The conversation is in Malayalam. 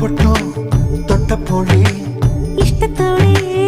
പൊട്ടോ തൊട്ടപ്പോഴേ ഇഷ്ടത്തോളേ